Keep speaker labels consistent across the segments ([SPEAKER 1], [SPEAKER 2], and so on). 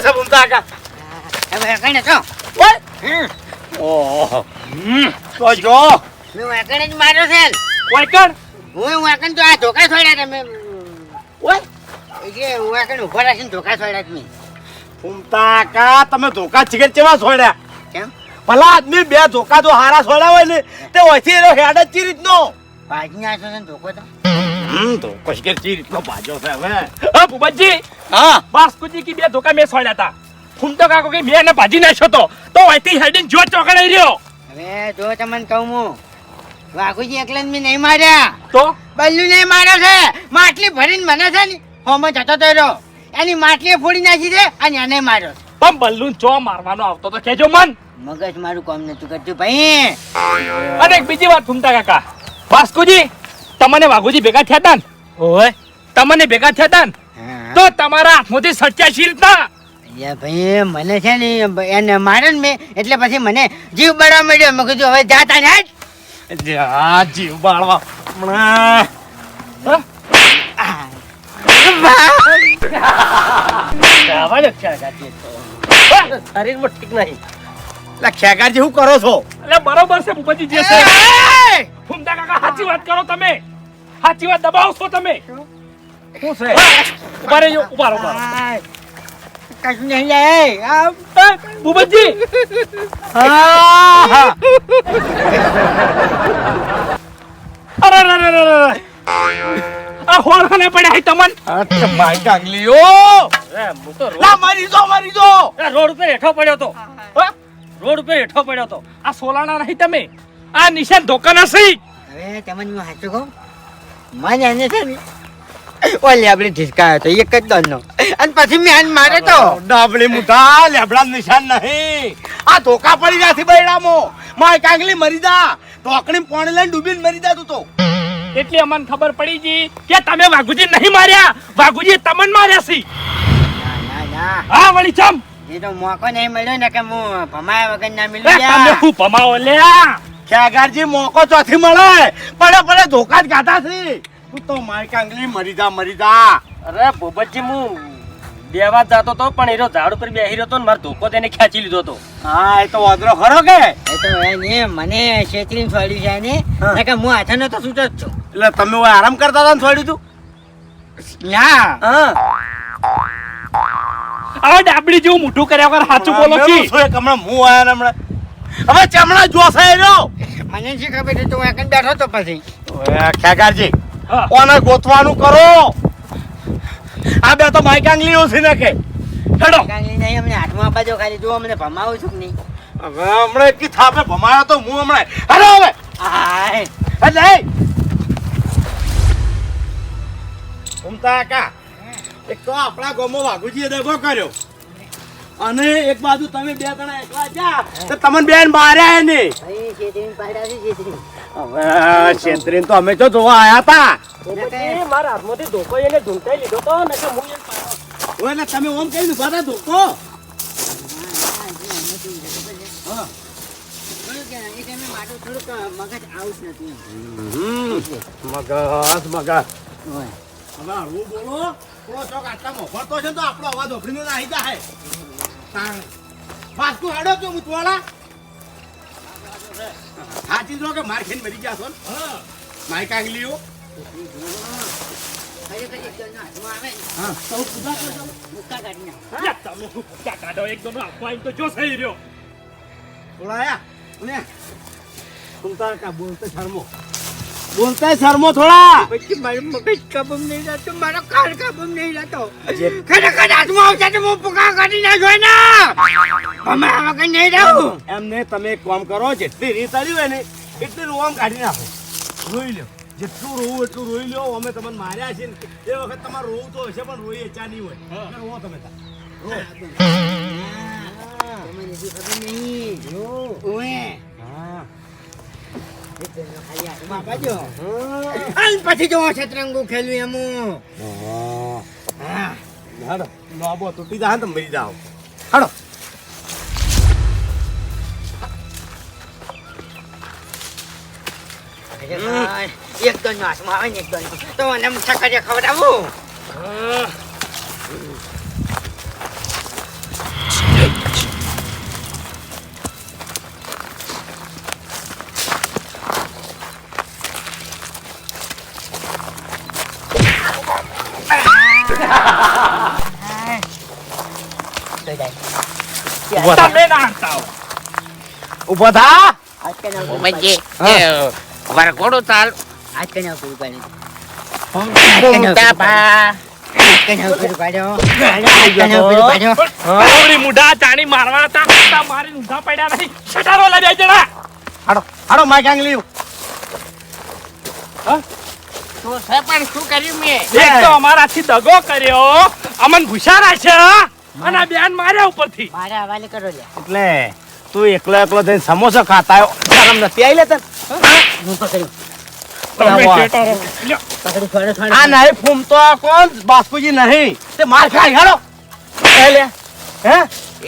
[SPEAKER 1] છે ભૂમતા કાકા
[SPEAKER 2] હવે કઈ છો
[SPEAKER 1] ઓય!
[SPEAKER 2] હમ.
[SPEAKER 1] તો જો.
[SPEAKER 2] મેં વાકણ જ માર્યો છે.
[SPEAKER 1] વાકણ?
[SPEAKER 2] હું વાકણ તો આ ધોકા છોડ્યા તમે
[SPEAKER 1] ઓય.
[SPEAKER 2] એટલે વાકણ ઊભા રાખીને ધોકા છોડ્યા તમે
[SPEAKER 1] ભૂમતા કા તમે ધોકા ચિકન ચેવા છોડ્યા?
[SPEAKER 2] કેમ?
[SPEAKER 1] ભલા આદમી બે ધોકા તો હારા છોડ્યા હોય ને તે ઓયથી એનો હેડ જ ચી રીતનો
[SPEAKER 2] ભાજી નાખો છે ને ધોકો તો.
[SPEAKER 1] હમ તો કશકેર ચીર રીતનો ભાજો છે હવે. હા ભુબજી
[SPEAKER 3] હા?
[SPEAKER 1] બાસ્કુજી કી બે ધોકા મેં છોડ્યા હતા ફૂમતો કાકો કે મેં એને ભાજી નાખ્યો તો. તો ઓયથી હેડીને જો ચોકડાઈ રહ્યો.
[SPEAKER 2] હવે જો તમને કહું હું વાઘુજી એકલા મેં નહીં માર્યા.
[SPEAKER 1] તો?
[SPEAKER 2] બલ્લુ નહીં માર્યો છે. માટલી ભરીને મને છે ને હોમ જતો તો રહ્યો. એની માટલી ફોડી નાખી દે અને એને માર્યો.
[SPEAKER 1] પણ બલ્લુ ચો મારવાનો આવતો તો કેજો મન.
[SPEAKER 2] મગજ મારું કામ નતું કરતું ભાઈ.
[SPEAKER 1] અને એક બીજી વાત ફૂમતા કાકા. બાસ્કુજી તમને વાઘુજી ભેગા થયા હતા ને? ઓય. તમને ભેગા થયા હતા ને? તો તમારા હાથમાંથી સત્યાશીલતા શીલ
[SPEAKER 2] ભાઈ મને છે ને એને મારે ને મેં એટલે પછી મને જીવ બળવા મળ્યો મેં કીધું હવે જાતા ને.
[SPEAKER 1] જા જીવ બાળવા. હમણાં. શું કરો છો? એટલે બરોબર છે ભૂપતજી જે છે. ફૂમતા કાકા સાચી વાત કરો તમે. સાચી વાત દબાવશો તમે. શું? છે? ઊભા રહેજો ઊભા રહો.
[SPEAKER 2] કશું નહીં લે આ.
[SPEAKER 1] હા, હા. અરે અરે, અરે, અરે, અરે. આ હોળ ખાને પડ્યા હે તમન.
[SPEAKER 3] અચ્છા માય
[SPEAKER 1] તો રોડ-
[SPEAKER 3] લા મારી જો મારી જો.
[SPEAKER 1] રોડ ઉપર હેઠો પડ્યો તો. રોડ ઉપર હેઠો પડ્યો તો. આ સોલાના નહીં તમે. આ નિશાન ધોકાના
[SPEAKER 2] નથી તમને હું સાચું કહું. મને એને છે ને ઓલી આપણે ઢીસકાયો તો એક જ દોડનો અને પછી મેન મારે તો.
[SPEAKER 1] ડાબલી મુઠા લેબડા નિશાન નહીં. આ ધોકા પડી ગયા છે બૈડામો માય કાંગલી મરી જા ઢોકણી પાણી લઈને ડૂબીને મરી જા તું તો. એટલે અમને ખબર પડી ગઈ કે તમે વાઘુજી નહીં માર્યા. વાઘુજી તમન માર્યા છે.
[SPEAKER 2] ના ના ના.
[SPEAKER 1] હા વળી ચમ.
[SPEAKER 2] એ તો મોકો નહીં મળ્યો ને કે હું ભમાયા વગર ના
[SPEAKER 1] મિલ્યો
[SPEAKER 2] મિલી
[SPEAKER 1] તમે હું ભમાવો લ્યા? ખેગારજી મોકો ચોથી મળે. પડે પડે ધોકા જ ગાતા છે તું તો મારી કાંગલી મરી જા મરી જા.
[SPEAKER 3] અરે ભૂપતજી હું બેવા જતો તો પણ એનો ઝાડ ઉપર બેહી રહ્યો તો ને મારો ધોકો તેને ખેંચી લીધો તો.
[SPEAKER 1] હા એ તો વાંદરો ખરો કે?
[SPEAKER 2] એ તો એને મને છેતરીને છોડ્યું છે
[SPEAKER 1] હા.
[SPEAKER 2] ને કે હું હાથે તો છૂટો જ છું.
[SPEAKER 1] એટલે તમે ઓય આરામ કરતા હતા ને છોડ્યું તું?
[SPEAKER 2] ના.
[SPEAKER 1] હા. ડાબડી જેવું મોઢું કર્યા વગર સાચું બોલો કી હમણાં હું આયા હમણાં. હવે ચમડા જોશે રહ્યો
[SPEAKER 2] મને શી ખબર હતી તું એકન બેઠો તો પછી.
[SPEAKER 1] ખેગારજી ઓને ગોતવાનું કરો? આ બે તો માઈક આંગલી છે ને કે. હેડો.
[SPEAKER 2] કાંઈ નહીં અમને હાથમાં આપવા દો ખાલી જો અમને ભમાવું છું નહીં.
[SPEAKER 1] હવે હમણાં એટલી થાપે ભમાયો તો હું હમણાં. અરે હવે.
[SPEAKER 2] આય.
[SPEAKER 1] અલે ઉમતા કા એક તો આપણા ગોમો વાઘુજીએ દગો કર્યો. અને એક બાજુ તમે બે જણા એકલા જા, તો તમને બેન માર્યા ને. હવે છેતરીને તો અમે તો જોવા આયા હતા.
[SPEAKER 3] મારા હાથમાંથી ધોકો એને ઢૂંઢાઈ લીધો તો ને કે હું એને.
[SPEAKER 1] તમે ઓમ કહી ઊભા હતા ધોકો.
[SPEAKER 2] થોડુંક મગજ આવું
[SPEAKER 1] મગજ. હવે હું બોલો. થોડો ચોક આટલા મોફળતો છે તો આપણો અવાજ ઓફરીને નાહી જાય વાસ્તુ હાડો તો હું તોડા સાચી જો કે માર ખાઈને મરી ગયા છો માય કાંગલીઓ કા બોલતે શર્મો બોલતે શર્મો થોડા.
[SPEAKER 2] પછી મારું મગજ કાબૂમ નહીં રહેતું, મારો કાન કાબૂમ નહીં રહેતો. ખરેખર હાથમાં આવશે તો હું પુકાર કાઢી નાખ્યો ને. ભમાયા વગર નહીં રહું.
[SPEAKER 1] એમને તમે એક કામ કરો જેટલી રીત આવી હોય ને એટલી રોવામ કાઢી નાખો. રોઈ લ્યો. જેટલું રોવું એટલું રોઈ લો અમે તમને માર્યા છે ને એ વખત તમારે રોવું તો હશે પણ રોઈ ચા નહીં હોય. રોવો તમે રો.
[SPEAKER 2] ખબર નહીં. પછી જો શતરંગો ખેલું એમ.
[SPEAKER 1] હાડો લોબો તૂટી ને તો મરી જાઓ. હાડો
[SPEAKER 2] એક દોનનો હાથમાં આવે ને એક દોનનો. તો મને ખવડાવું.
[SPEAKER 1] ઊભો થા. તમે ના હંતાવો. ઊભો થા હા.
[SPEAKER 4] એ વરઘોડું ચાલ
[SPEAKER 2] ના પૂરું
[SPEAKER 1] ચાણી મારવાના હતા મારી ઊંધા પડ્યા નહીં છટારો લા બે જણા હાડો હાડો માઈક આંગલી
[SPEAKER 4] તું છે પણ શું કર્યું મેં?
[SPEAKER 1] એક તો અમારાથી દગો કર્યો અમન ભૂસારા છે અને બેન માર્યા ઉપરથી.
[SPEAKER 2] મારા હવાલે કરો લે
[SPEAKER 1] એટલે તું એકલો એકલો થઈને સમોસા ખાતા આવ્યો. શરમ નથી આવી લે
[SPEAKER 2] હું? પકડ્યું
[SPEAKER 1] લ્યો.
[SPEAKER 2] પકડી છોડો છોડો
[SPEAKER 1] આ નહીં ફૂમતો કોણ? બાપુજી નહીં. તે માર ખાઈ હેડો હે?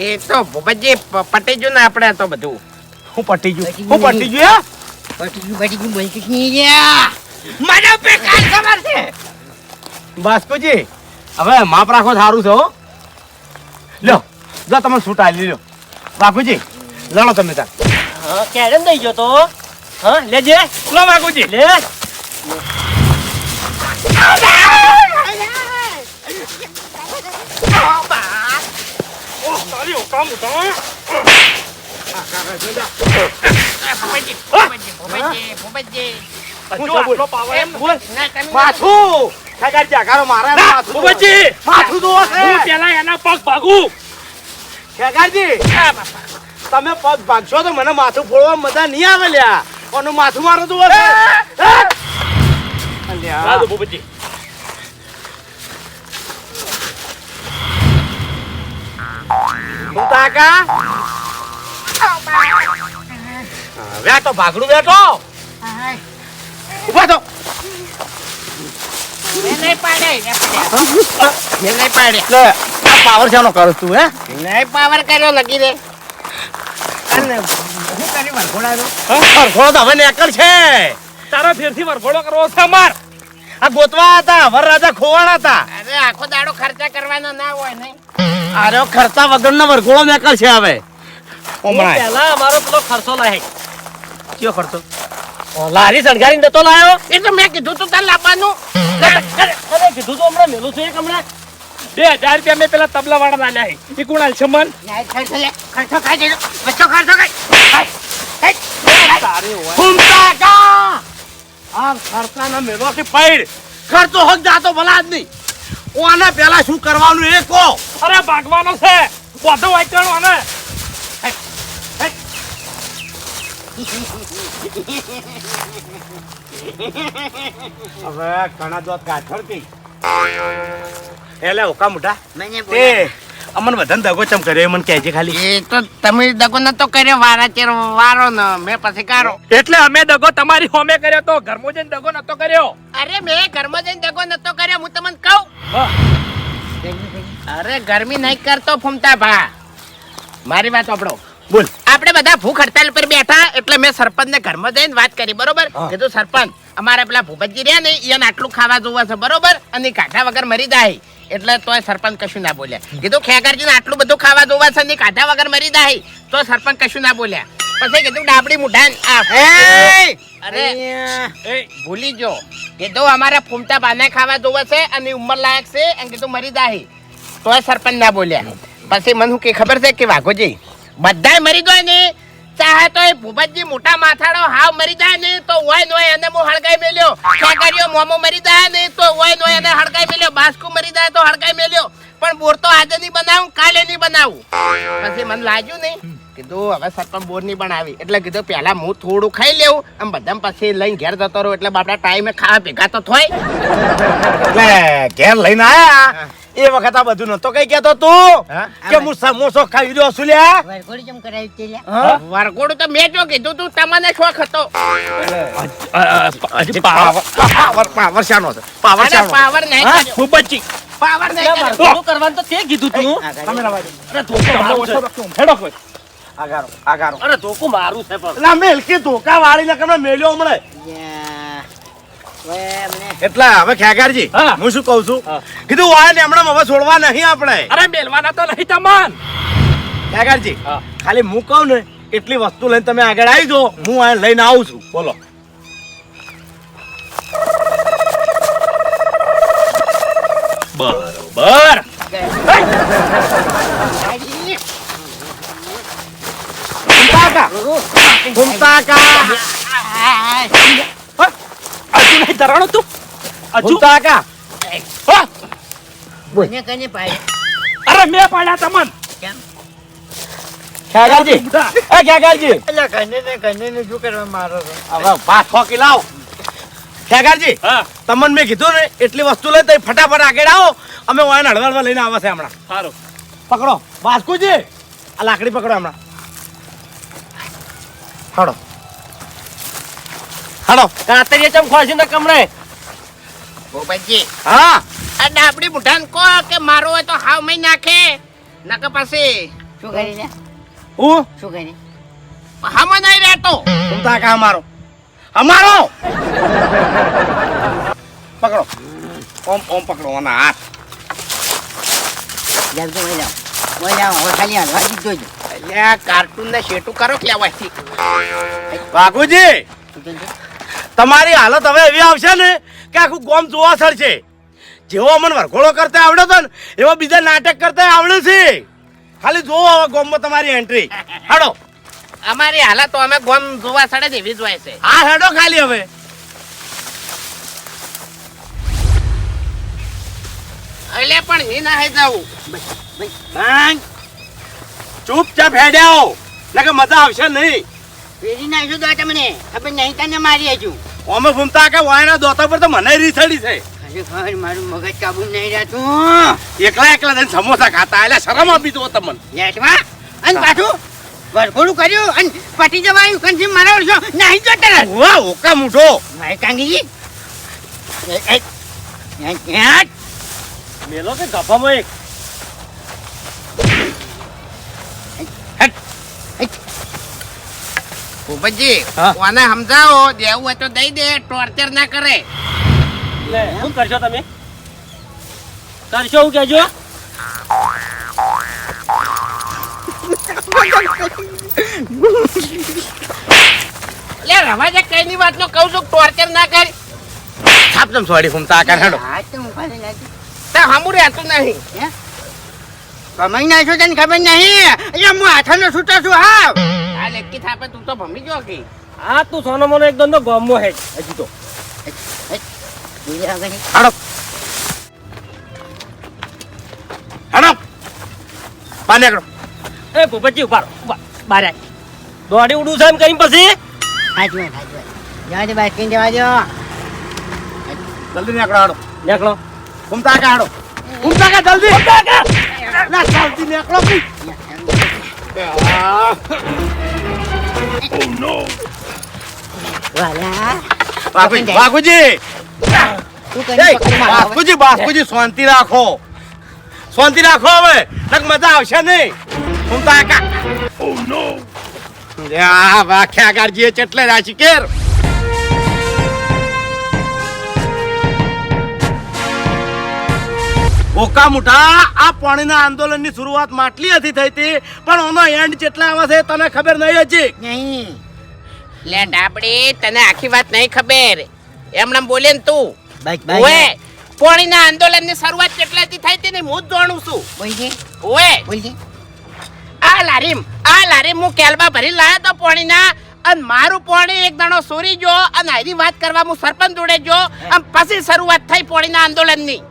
[SPEAKER 4] એ તો ભૂપતજી પટી ગયું ને આપણે તો બધું.
[SPEAKER 1] હું પટી ગયું હું પટી ગયું હે?
[SPEAKER 2] પટી ગયું પટી ગયું બોલતી જ
[SPEAKER 4] મને બેકાર ખબર છે.
[SPEAKER 1] બાસ્કોજી હવે માપ રાખો સારું છે હો. લ્યો જો તમે છૂટા લઈ લો બાપુજી લડો તમે તાર
[SPEAKER 3] હા ક્યારે દઈ ગયો તો હા લેજે.
[SPEAKER 1] લો બાપુજી
[SPEAKER 3] લે.
[SPEAKER 4] ભૂપતજી ભૂપતજી ભૂપતજી.
[SPEAKER 1] જો આટલો power એમ બોલ.
[SPEAKER 4] તમે
[SPEAKER 1] માથું. કાકા જાગારો મારે માથું
[SPEAKER 3] ભૂપતજી.
[SPEAKER 1] માથું તો
[SPEAKER 3] હું પેલા એના પગ ભાગું.
[SPEAKER 1] ખેગારજી તમે પગ ભાગશો તો મને માથું ફોડવા મજા નહીં આવે લ્યા. ઓનું માથું મારો તો અલ્યા.
[SPEAKER 3] ભૂપતજી.
[SPEAKER 1] હું કાકા? હા, ભાગડું વેટો ઊભા થો.
[SPEAKER 4] મેં નહીં પાડે નહીં પાડે
[SPEAKER 1] આ પાવર શાનો કરું તું હે?
[SPEAKER 4] નહીં પાવર કર્યો લગી રે
[SPEAKER 1] અને હું કરી વરઘોડાનો વરઘોડો તો હવે નેકળ છે.
[SPEAKER 3] તારા ફેરથી વરઘોડો કરવો છે અમાર.
[SPEAKER 1] આ ગોતવા હતા વરરાજા ખોવાણા હતા.
[SPEAKER 4] અરે આખો દાડો ખર્ચા કરવાનો ના હોય નહીં.
[SPEAKER 1] અરે ખર્ચા વગરનો વરઘોડો નેકળ છે હવે. હમણાં
[SPEAKER 3] પેલા અમારો પેલો ખર્ચો લાય.
[SPEAKER 1] કયો ખર્ચો? લારી સળગારી નતો લાયો?
[SPEAKER 4] એ તો મેં કીધું તું તાર લાવવાનું
[SPEAKER 3] અરે કીધું તો હમણાં મેલું છું એક હમણાં. બે હજાર રૂપિયા મેં પેલા તબલા વાળા ના લ્યા એ કોણ છે મન.
[SPEAKER 4] ખર્ચો ખર્ચો ખાઈ જજો. બચ્ચો ખર્ચો ખાઈ.
[SPEAKER 1] ઘૂમતા કા આ ખર્ચાના મેળોથી પૈડ ખર્ચો હક જાતો ભલા જ નહીં. ઓને પેલા શું કરવાનું એ કહો.
[SPEAKER 3] અરે ભાગવાનો છે. વધુ વાંચવાનો ને
[SPEAKER 1] હવે ઘણા દોત ગાંઠણ કી એટલે ઓકા મોટા
[SPEAKER 2] મને
[SPEAKER 1] તે
[SPEAKER 2] બોલે
[SPEAKER 1] અમન બધાને દગો ચમ કર્યો મન કહેજે ખાલી.
[SPEAKER 4] એ તો તમે દગો નતો કર્યો વારા ચેર વારો ને મેં પછી કારો.
[SPEAKER 3] એટલે અમે દગો તમારી હોમે કર્યો તો ઘરમાં જઈને દગો નતો કર્યો.
[SPEAKER 4] અરે મેં ઘરમાં જઈને દગો નતો કર્યો હું તમને કહું. અરે ગરમી નહીં કરતો ફૂમતા ભા. મારી વાત સાંભળો.
[SPEAKER 1] બોલ.
[SPEAKER 4] આપણે બધા ભૂખ હડતાલ પર બેઠા એટલે મેં સરપંચને ઘરમાં જઈને વાત કરી બરોબર? કીધું સરપંચ અમારે પેલા ભૂપતજી રહ્યા ને એને આટલું ખાવા જોવા છે બરોબર? અને કાઢા વગર મરી જાય. એટલે તોય સરપંચ કશું ના બોલ્યા. કીધું ખેગારજી આટલું બધું ખાવા જોવા છે ને કાઢા વગર મરી જાય. તો સરપંચ કશું ના બોલ્યા. પછી કીધું ડાબડી મુઢાન આ. અરે
[SPEAKER 3] એ
[SPEAKER 4] ભૂલી જો કીધું અમારા ફૂમતા બાને ખાવા જોવા છે અને ઉંમર લાયક છે. અને કીધું મરી જાય. તોય સરપંચ ના બોલ્યા. પછી મને કે ખબર છે કે વાઘોજી? બધાય મરી ગયો ને? ચાહે તો એ ભૂપતજી મોટા માથાડો હાવ મરી જાય ને તો હોય નોય એને હું હળગાઈ મેલ્યો. કાકરીઓ મોમો મરી જાય ને તો હોય નોય એને હળગાઈ મેલ્યો. બાસ્કુ મરી જાય તો હળગાઈ મેલ્યો. પણ બોર તો આજે નહીં બનાવું કાલે નહીં બનાવું. પછી મને લાગ્યું નહીં. કીધું હવે સરપંચ બોર નહીં બનાવી. એટલે કીધું પહેલા હું થોડું ખાઈ લેવું. આમ બધા પછી લઈને ઘેર જતો રહું એટલે બાપડા ટાઈમે ખાવા ભેગા તો થોય.
[SPEAKER 1] એટલે ઘેર લઈને આયા? એ વખત આ બધું નતો કઈ કેતો તું? કે હું સમોસો ખાઈ રહ્યો છું લ્યા.
[SPEAKER 2] વરઘોડી ચમ કરાવી તે લે
[SPEAKER 1] હા?
[SPEAKER 4] વરઘોડું તો મેં જો કીધું તું તમને શોખ હતો.
[SPEAKER 3] પાવર
[SPEAKER 1] પાવર પાવર શાનો છે. પાવર શાનો
[SPEAKER 4] પાવર નહીં
[SPEAKER 1] હું?
[SPEAKER 3] બચી
[SPEAKER 4] પાવર નહીં
[SPEAKER 3] તો કરવાનું તો તે કીધું તું.
[SPEAKER 1] તમે રવા દો.
[SPEAKER 3] અરે ધોકો હેડો કોઈ.
[SPEAKER 1] આગારો આગારો.
[SPEAKER 3] અરે ધોકો મારું છે પણ.
[SPEAKER 1] ના મેલકી ધોકા વાળીને કમે મેલ્યો હમણે. એટલે હવે ખેગારજી
[SPEAKER 3] હું.
[SPEAKER 1] શું કહું છું? કીધું વાય ને હમણાં હવે છોડવા નહીં આપણે.
[SPEAKER 3] અરે મેલવાના તો નહીં તમન.
[SPEAKER 1] ખેગારજી ખાલી હું કહું ને એટલી વસ્તુ લઈને તમે આગળ આવી જો હું આ લઈને આવું છું. બોલો.
[SPEAKER 3] ધર
[SPEAKER 1] ઘૂમતા કા?
[SPEAKER 3] હજુ નહીં ધરાણો તું? હજુ
[SPEAKER 1] કા
[SPEAKER 3] હા!
[SPEAKER 2] મને કને પાડે?
[SPEAKER 3] અરે મેં પાડ્યા તમન.
[SPEAKER 2] કેમ?
[SPEAKER 1] એ ખેગારજી
[SPEAKER 2] એટલે કને ને કને ને શું કરવા મારો
[SPEAKER 1] હવે ભાત ખોકી લાવ. ખેગારજી
[SPEAKER 3] હા.
[SPEAKER 1] તમન મેં કીધું ને એટલી વસ્તુ લઈ તો ફટાફટ આગળ આવો. અમે વાયન હળવળવા લઈને આવે છે હમણાં.
[SPEAKER 3] સારું
[SPEAKER 1] પકડો. બાસ્કુજી આ લાકડી પકડો હમણાં. હાડો હાડો
[SPEAKER 3] કાતરીએ ચમ ખોસી ને કમરે
[SPEAKER 4] ભૂપતજી
[SPEAKER 1] હા.
[SPEAKER 4] આ ડાબડી બુઢાન કો કે મારો હોય તો હાવ મહી નાખે? નકર પછી.
[SPEAKER 2] શું કરી લે
[SPEAKER 1] હું?
[SPEAKER 2] શું કરી
[SPEAKER 4] હામાં નહીં રહેતો.
[SPEAKER 1] ઘૂમતા કા અમારો? અમારો? પકડો. ઓમ ઓમ પકડો આના હાથ.
[SPEAKER 2] જાવ તો જાઓ. જાવ જાઓ હવે ખાલી હાલવા દીધો જ
[SPEAKER 4] એટલે કાર્ટૂન ને શેટું કરો કે લેવાથી
[SPEAKER 1] બાગુજી
[SPEAKER 2] છે?
[SPEAKER 1] તમારી હાલત હવે એવી આવશે ને કે આખું ગોમ જોવા સળશે જેવો અમને વરઘોડો કરતા આવડે તો ને એવો બીજા નાટક કરતા આવડે છે. ખાલી જોવો હવે ગોમમાં તમારી એન્ટ્રી હાડો.
[SPEAKER 4] અમારી હાલત તો અમે ગોમ જોવા સડે જ એવી જ હોય છે.
[SPEAKER 1] આ હેડો ખાલી હવે.
[SPEAKER 4] એટલે પણ એ ના જવું.
[SPEAKER 1] ભાંગ ચૂપચાપ હેડ્યાઓ નકે મજા આવશે નહીં.
[SPEAKER 2] પેરી નાખ્યું દો તમને. ખબર નહીં તને મારી હજુ
[SPEAKER 1] અમે ફૂમતા કે વાયના દોતા પર તો મને રીસડી છે.
[SPEAKER 2] ખરેખર મારું મગજ કાબુ નહીં રહેતું
[SPEAKER 1] એકલા એકલા જઈને સમોસા ખાતા એટલે શરમ આપી દો તમને.
[SPEAKER 2] લેટવા અને પાછું વરઘોડું કર્યું અને પટી જવાયું કંથી મારા વર્ષો નહીં જો તરત.
[SPEAKER 1] વાહ ઓકા મૂઠો
[SPEAKER 2] ભાઈ કાંગીજી.
[SPEAKER 3] મેલો કે ગફામાં એક?
[SPEAKER 4] ભૂપતજી. કોને સમજાવો? દેવું હોય તો દઈ દે ટોર્ચર ના કરે.
[SPEAKER 3] લે શું કરશો તમે? કરશો હું કેજો
[SPEAKER 4] લે રવા જે કઈ ની વાત નો કહું છું ટોર્ચર ના કર.
[SPEAKER 1] છાપ તમ સોડી ઘૂમતા કા હેડો.
[SPEAKER 2] હાથ તો
[SPEAKER 4] હમું રહેતું નહીં.
[SPEAKER 2] કમાઈ નાખ્યો તને ખબર નહીં. એટલે હું હાથનો છૂટો છું હા
[SPEAKER 4] લેકી થાપે તું તો ભમી ગયો કે?
[SPEAKER 3] આ તું સોનો મોનો એકદમ તો ગમો હે હજી તો.
[SPEAKER 1] હડપ હાડો પાને કરો
[SPEAKER 3] એ ભૂપતજી ઊભા રહો, ઊભા. બારે આય. દોડી ઉડું છે એમ કરીને પછી?
[SPEAKER 2] હાજી હાચવા જવા દે બાસ્કીન જવા દો.
[SPEAKER 1] જલ્દી નીકળો હાડો
[SPEAKER 3] નીકળો.
[SPEAKER 1] ઘૂમતા કા હાડો ઘૂમતા કા જલ્દી. ના જલ્દી નીકળો. ભઈ.
[SPEAKER 2] વાલા.
[SPEAKER 1] બાપુ- બાપુજી!
[SPEAKER 2] તું હવે.
[SPEAKER 1] બાપુજી બાપુજી શાંતિ રાખો. શાંતિ રાખો હવે. નક મજા આવશે નહીં. ઓ નો આ વાખ્યા ગારજીએ ચટલે રાશી કેર. ઓકા મુઠા આ પાણીના આંદોલનની શરૂઆત માટલી હતી થઈ હતી પણ ઓનો એન્ડ કેટલા આવે છે તને ખબર નહીં હજી.
[SPEAKER 2] નહીં.
[SPEAKER 4] લે ડાબડી તને આખી વાત નહીં ખબર. એમને બોલે ને તું. ઓએ પોણીના આંદોલનની શરૂઆત કેટલાથી થઈ હતી ને હું જ જાણું છું.
[SPEAKER 2] બોલજે
[SPEAKER 4] ઓએ.
[SPEAKER 2] બોલજે
[SPEAKER 4] આ લારીમ આ લારીમ હું કેલબા ભરી લાયો તો પોણીના અને મારું પોણી એક દાણો સોરી ગયો અને હરી વાત કરવા હું સરપંચ જોડે ગયો અને પછી શરૂઆત થઈ પોણીના આંદોલનની.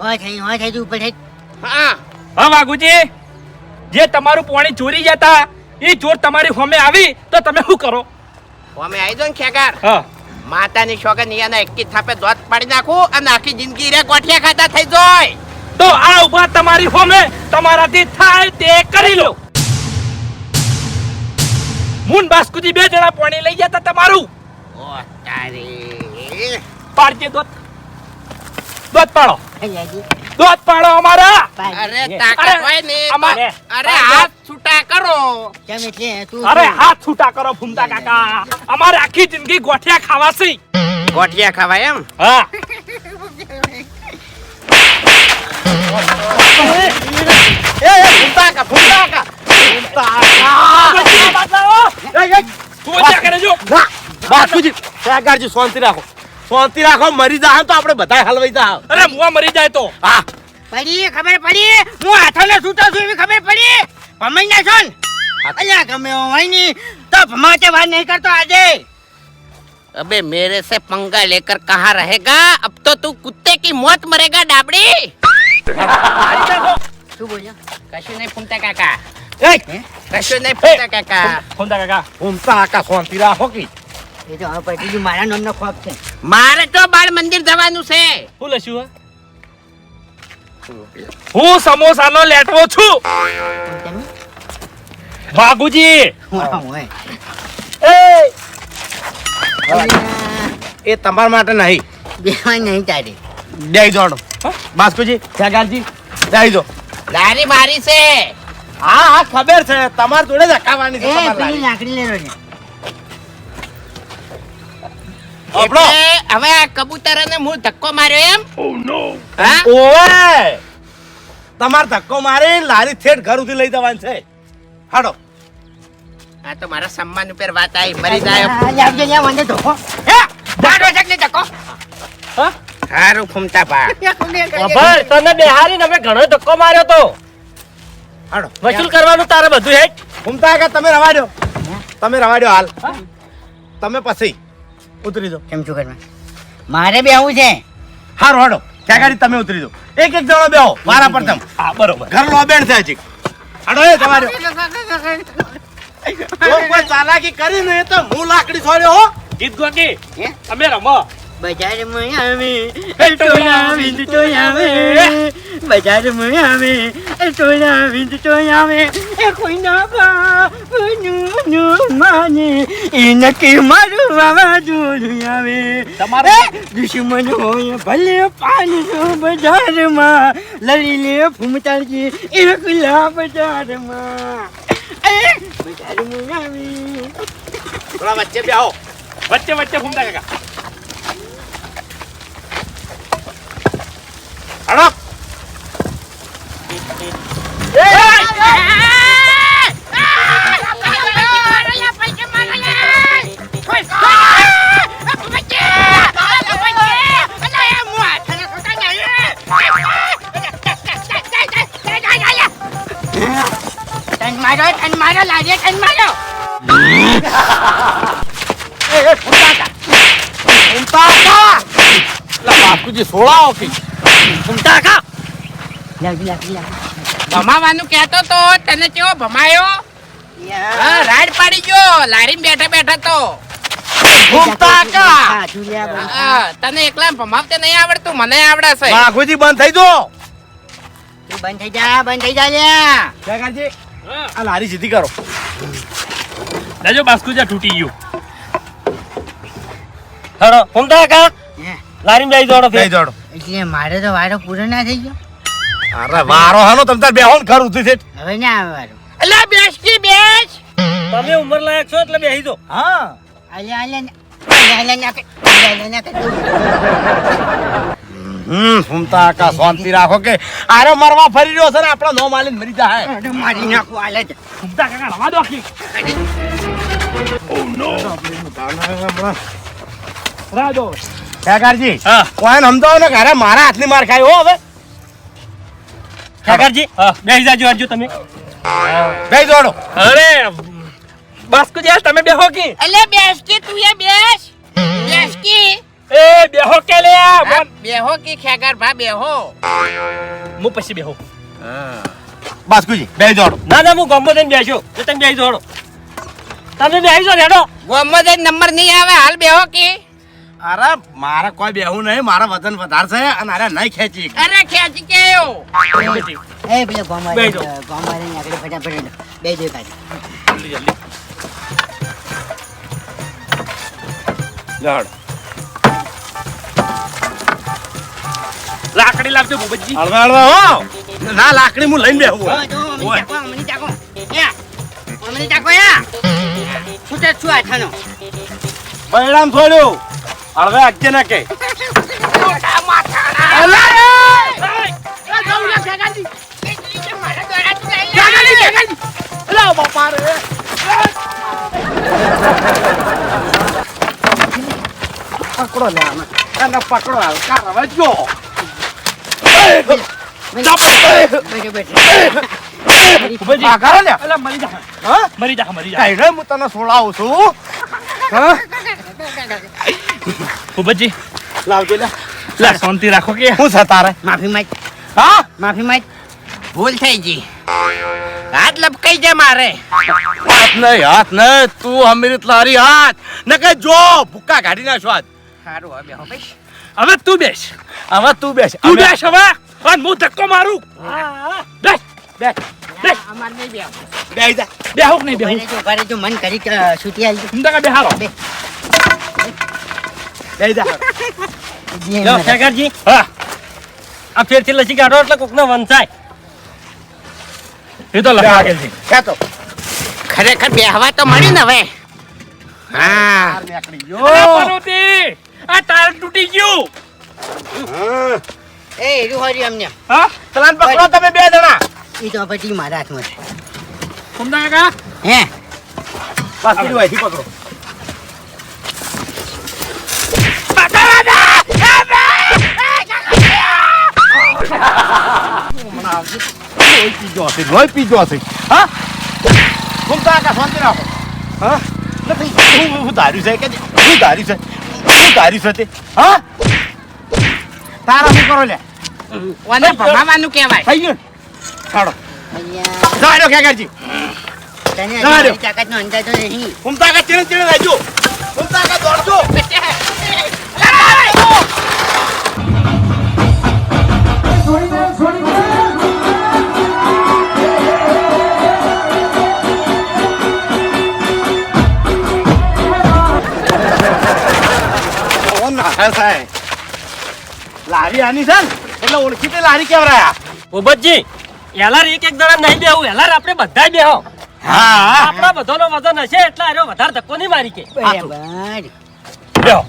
[SPEAKER 2] હોય થઈ હોય થઈ તું ઉપર થઈ
[SPEAKER 4] હા.
[SPEAKER 3] હા વાઘુજી. જે તમારું પાણી ચોરી જતા એ ચોર તમારી હોમે આવી તો તમે શું કરો?
[SPEAKER 4] અમે આવી દો ને ખેગાર.
[SPEAKER 3] હા.
[SPEAKER 4] માતાની શોગન યાના એકી થાપે દોત પાડી નાખું અને આખી જિંદગી રે ગોઠિયા ખાતા થઈ જાય.
[SPEAKER 3] તો આ ઊભા તમારી સામે તમારાથી થાય તે કરી લો. મુન બાસ્કુજી બે જણા પાણી લઈ જતા તમારું.
[SPEAKER 4] ઓ તારી.
[SPEAKER 3] પાડજે દોત. દોત પાડો. દોત પાડો અમારા.
[SPEAKER 4] અરે તાકાત હોય ને અરે હાથ છૂટા કરો.
[SPEAKER 2] કેમ એટલે? તું
[SPEAKER 3] અરે હાથ છૂટા કરો ભૂમતા કાકા. અમારે આખી જિંદગી ગોઠિયા ખાવા
[SPEAKER 4] ગોઠિયા ખવાય એમ?
[SPEAKER 3] હા.
[SPEAKER 1] એ એ કા ઘૂમતા કા ઘૂમતા કા એ, એ,
[SPEAKER 3] તું ત્યાં કરે જો.
[SPEAKER 1] ના બાપુજી શાંતિ રાખો. શાંતિ રાખો મરી જા તો આપણે બધા હલવાઈ જા
[SPEAKER 3] અરે મુવા મરી જાય તો
[SPEAKER 1] હા
[SPEAKER 2] પડી ખબર પડી હું હાથોને સૂતો છું એવી ખબર પડી ભમાઈ ના છો ને અલ્યા ગમે એવો હોય ની તો ભમાતે વાત નહીં કરતો આજે
[SPEAKER 4] अबे मेरे से पंगा लेकर कहाँ रहेगा अब तो तू कुत्ते की मौत मरेगा डाबड़ी
[SPEAKER 2] શું બોલ્યો
[SPEAKER 4] कशु नहीं फूमता काका
[SPEAKER 1] એ
[SPEAKER 4] कशु नहीं फूमता काका
[SPEAKER 3] ફોનતા કાકા
[SPEAKER 1] ઘૂમતા આકા શાંતિ રાખો કે
[SPEAKER 2] એ તો હવે પતી મારા નામનો ખોફ છે?
[SPEAKER 4] મારે તો બાળ મંદિર જવાનું છે.
[SPEAKER 3] શું લસ્યું હું? સમોસાનો લેટવો છું.
[SPEAKER 2] તમે
[SPEAKER 3] વાઘુજી
[SPEAKER 2] હા, હોય.
[SPEAKER 1] એ! તમારા માટે નહીં.
[SPEAKER 2] બેવાય નહીં તારે.
[SPEAKER 1] દઈ જોડો. બાસ્કુજી ત્યાગારજી દઈ જો.
[SPEAKER 4] લારી મારી છે.
[SPEAKER 1] હા હા ખબર છે. તમારે જોડે જ અકાવાની છે.
[SPEAKER 2] લાકડી લેલો
[SPEAKER 4] હવે આ કબૂતરને હું ધક્કો માર્યો એમ? હા?
[SPEAKER 1] ઓવે! તમાર ધક્કો મારી લારી થેટ ઘર સુધી લઈ જવાની છે. હાડો.
[SPEAKER 4] આ તો મારા સન્માન ઉપર વાત આવી મરી જાય
[SPEAKER 2] આ, લાવજો, લ્યા, ધોકો.
[SPEAKER 4] હે? ધક્કો? હારું ફૂમતા ભા
[SPEAKER 3] ભાઈ તને બેહારીને અમે ઘણો ધક્કો માર્યો તો.
[SPEAKER 1] હાડો.
[SPEAKER 3] વસૂલ કરવાનું તારે બધું હે?
[SPEAKER 1] ઘૂમતા કે તમે રવાડ્યો તમે રવાડ્યો હાલ. તમે પછી. ઉતરી જાઓ.
[SPEAKER 2] કેમ છું ઘરમાં? મારે બી આવું છે.
[SPEAKER 1] હારો હાડો ત્યાગાડી તમે ઉતરી જાઓ. એક એક જણો બેહો મારા પ્રથમ
[SPEAKER 3] હા બરોબર.
[SPEAKER 1] ઘર થાય છે હાડો એ કોઈ ચાલાકી કરી ને તો હું લાકડી છોડ્યો હો.
[SPEAKER 3] ગીત ગોકી તમે રમો.
[SPEAKER 2] બજારમાં આવે ટોળા ટોળા આવે બજારમાં આવે ટોળા ટોળા આવે એ કોઈના બાપનું માને એ નક્કી મારું વાવાઝોડું આવે
[SPEAKER 3] તમારે
[SPEAKER 2] દુશ્મન હોય ભલે પાંચસો બજારમાં લડી લે ફૂમતાજી એકલા બજારમાં. એ બજારમાં આવે
[SPEAKER 1] થોડા વચ્ચે બેહો.
[SPEAKER 3] વચ્ચે વચ્ચે ફૂમતા કાકા.
[SPEAKER 2] મારો લાગે તન મારો
[SPEAKER 1] એ ફૂમતા કા ફૂમતા કા લા બાપુજી સોળાઓ કે
[SPEAKER 2] ઘૂમતા કા લાગી લાગી લાગી
[SPEAKER 4] ભમાવાનું કહેતો તો તને કેવો ભમાયો રાડ પાડી ગયો લારીમાં બેઠા બેઠા તો તને એકલા ભમાવતે નહીં આવડતું મને આવડે છે
[SPEAKER 1] બંધ થઈ જો
[SPEAKER 2] બંધ થઈ જા બંધ થઈ જા
[SPEAKER 1] આ લારી સીધી કરો
[SPEAKER 3] લેજો બાસ્કુજા તૂટી ગયું હરો ફોનતા
[SPEAKER 2] કા
[SPEAKER 3] લારીને બેસી દોડો
[SPEAKER 1] જઈ જોડો
[SPEAKER 2] એટલે મારે તો વારો પૂરો ના થઈ ગયો
[SPEAKER 1] અરે વારો હાલો તમ તાર બેહોન ઘર ઉતી છે
[SPEAKER 2] હવે ના આવે વારો
[SPEAKER 4] એટલે બેસ કે બેસ
[SPEAKER 3] તમે ઉંમર લાયક છો એટલે બેસી દો
[SPEAKER 1] હા
[SPEAKER 2] અલ્યા અલ્યા ના- અલ્યા અલ્યા અલ્યા અલ્યા.
[SPEAKER 1] હમ ફૂમતા કા શાંતિ રાખો કે આરે મરવા ફરી રહ્યો છે ને આપણો નો માલીને મરી જાય.
[SPEAKER 2] અરે મારી નાખો આલે છે
[SPEAKER 3] ફૂમતા કાકા રવા દો આખી. રવા દો.
[SPEAKER 1] ત્યાગાજી
[SPEAKER 3] હા.
[SPEAKER 1] કોઈને સમજાવો ને ઘરે મારા હાથની માર ખાય હો હવે.
[SPEAKER 3] ઠાકરજી હા બેસી જાજો આજો તમે.
[SPEAKER 1] જઈ જોડો
[SPEAKER 3] અરે બસ આજ તમે બેહો કી
[SPEAKER 4] અલે બેસ કે તું એ બેસ. બેસ કી
[SPEAKER 3] એ બેહો કે લે આ
[SPEAKER 4] હા. બેહો કે ખેગર ભા બેહો.
[SPEAKER 3] મુ પછી બેહો.
[SPEAKER 1] બાસ્કુજી બે જોડો.
[SPEAKER 3] ના ના હું ગમો થઈને બેસ્યો તો તમે બેસી જોડો. તમે બેસી જો રેડો.
[SPEAKER 4] ગોમમાં જઈને નંબર નહીં આવે હાલ બેહો કે.
[SPEAKER 1] અરે મારા કોઈ બેહું નહીં મારા વજન વધાર છે અને અરે નહીં ખેંચી.
[SPEAKER 4] અરે ખેંચી કે
[SPEAKER 2] એ પેલો ગોમારે
[SPEAKER 3] બેહી જાઓ.
[SPEAKER 2] ગોમારે ને આગળ ફટાફટ જો કાઢી
[SPEAKER 3] જલ્દી જલ્દી
[SPEAKER 1] લડ
[SPEAKER 3] લાકડી લાવજો ભૂપતજી.
[SPEAKER 1] હળવા હળવા હો. ના લાકડી હું લઈને બેહું.
[SPEAKER 2] જો, અમની ચાકો. યા, અમની ચાકો, યા. છૂટે છું હાથાનો.
[SPEAKER 1] બૈરામ છોડ્યું હળવે અજ્જે ના કે પકડો લે આને એને પકડો હાલ કાર હવે જો
[SPEAKER 2] બેઠો, બેઠો.
[SPEAKER 3] ફૂફાજી
[SPEAKER 1] આ કરો
[SPEAKER 3] અલા મરી જા
[SPEAKER 1] રે લે
[SPEAKER 3] લા શાંતિ રાખો કે.
[SPEAKER 1] હું સતારે તારે?
[SPEAKER 2] માફી માંગ.
[SPEAKER 1] હા?
[SPEAKER 2] માફી માંગ.
[SPEAKER 4] ભૂલ થઈ ગઈ. હાથ લપકાઈ જાય મારે.
[SPEAKER 1] હાથ નહીં હાથ નહીં. તું અમીરિત લારી હાથ. ને કે જો ભૂક્કા કાઢી નાખો હાથ
[SPEAKER 2] સારું હવે બેહો ભાઈ
[SPEAKER 3] હવે તું બેસ
[SPEAKER 1] હવે તું બેસ
[SPEAKER 3] તું બેસ હવે અને હું ધક્કો મારું બેસ
[SPEAKER 1] બેસ
[SPEAKER 3] બેસ
[SPEAKER 2] અમાર નહીં બેહો.
[SPEAKER 1] બેસી જા
[SPEAKER 3] બેહો કે નહીં બેહો
[SPEAKER 2] ઊભા રહેજો, ઊભા રહેજો, મન કરી કે છૂટી આવી
[SPEAKER 3] હું તને બેહારો
[SPEAKER 1] બેસી જા
[SPEAKER 2] જાય.
[SPEAKER 5] શેખરજી
[SPEAKER 3] હા
[SPEAKER 5] આ ફેરથી લસી કાઢો એટલે કોકનો વંચાય
[SPEAKER 3] એ તો લખા
[SPEAKER 1] ખેતો
[SPEAKER 4] ખરેખર બેહવા તો મળી ને હવે હા
[SPEAKER 1] નીકળી ગયો
[SPEAKER 3] પનોતી, આ તાર તૂટી ગયું.
[SPEAKER 1] હા.
[SPEAKER 2] એ એરું હરી અમને
[SPEAKER 3] હા?
[SPEAKER 1] તલાન પકડો તમે બે જણા.
[SPEAKER 2] એ તો પછી મારા હાથમાં છે.
[SPEAKER 3] સમજા કાકા?
[SPEAKER 2] હે?
[SPEAKER 1] બસ બીજું અહીંથી પકડો. હા? નથી હું? ધાર્યું છે કે હું ધાર્યું છે? હું ધાર્યું છે તે હા? તારા શું કરો લે?
[SPEAKER 4] ઓને ભમાવાનું કહેવાય.
[SPEAKER 1] થઈ ગયું. છાડો
[SPEAKER 2] અહીંયા.
[SPEAKER 1] જાડો કરજી
[SPEAKER 2] તને
[SPEAKER 1] જવા દો.
[SPEAKER 2] અંદાજો નહીં.
[SPEAKER 1] હું તાકાત ચીણ ચીણ રહેજો હું તાકાત દોડજો. કોણ સાહેબ? લારી આની છે ને એટલે ઓળખીતે લારી કેવરાયા
[SPEAKER 5] ઉબતજી એલાર એક એક જણા નહીં બેહું એલાર આપણે બધા બેહો.
[SPEAKER 1] હા.
[SPEAKER 5] આપણા બધાનો વજન હશે એટલે આનો વધારે ધક્કો નહીં મારી કે.
[SPEAKER 2] બરાબર.
[SPEAKER 1] બેહો.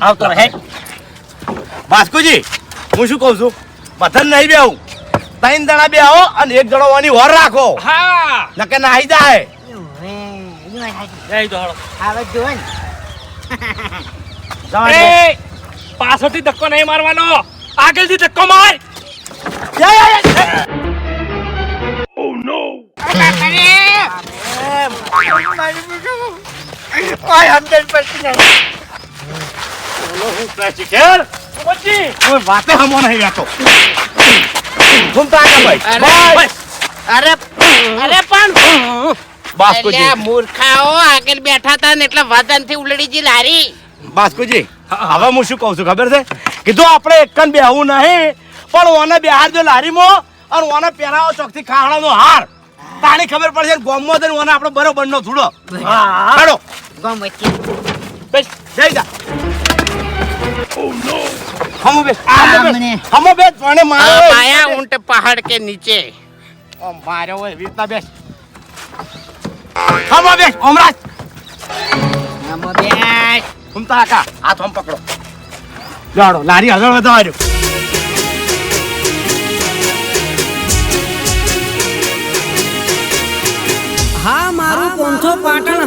[SPEAKER 5] આવતો રહે.
[SPEAKER 1] બાસ્કુજી હું શું કહું છું? બધા નહીં બેહું. ત્રણ જણા બેહો અને એક જણો વાની વર રાખો.
[SPEAKER 3] હા.
[SPEAKER 1] નકે નાહી જાય.
[SPEAKER 5] જય તો
[SPEAKER 1] જવા
[SPEAKER 3] પાછળથી ધક્કો નહીં મારવાનો. આગળથી ધક્કો માર.
[SPEAKER 1] વાતે હમો નહીં રહેતો.
[SPEAKER 4] અરે, અરે પણ. મૂર્ખાઓ આગળ બેઠા હતા ને એટલે વજનથી ઉલડી જી લારી.
[SPEAKER 1] બાસ્કુજી હવે હું શું કહું છું ખબર છે? કીધું આપણે એકન બેહવું નહીં પણ ઓને બેહારજો લારીમાં અને ઓને પહેરાવો ચોકથી ખાહડાનો હાર. તાણી ખબર પડશે ને ગોમમાં જઈને ઓને આપણે બરોબર નો થોડો હાડો
[SPEAKER 2] ગોમ વચ્ચે.
[SPEAKER 1] બેસ જઈ જા. હમો બેસ હમો બેસ હમો બેસ પણ મારો
[SPEAKER 4] માયા ઊંટ પહાડ કે નીચે?
[SPEAKER 1] ઓમ માર્યો હોય એવી રીતના બેસ. હમો બેસ ઓમરાજ
[SPEAKER 2] હમો બેસ.
[SPEAKER 1] ઘૂમતા કાકા હાથ હમ પકડો. જાડો લારી આગળ વધાર્યો
[SPEAKER 6] હા મારું પોંથો પાટણ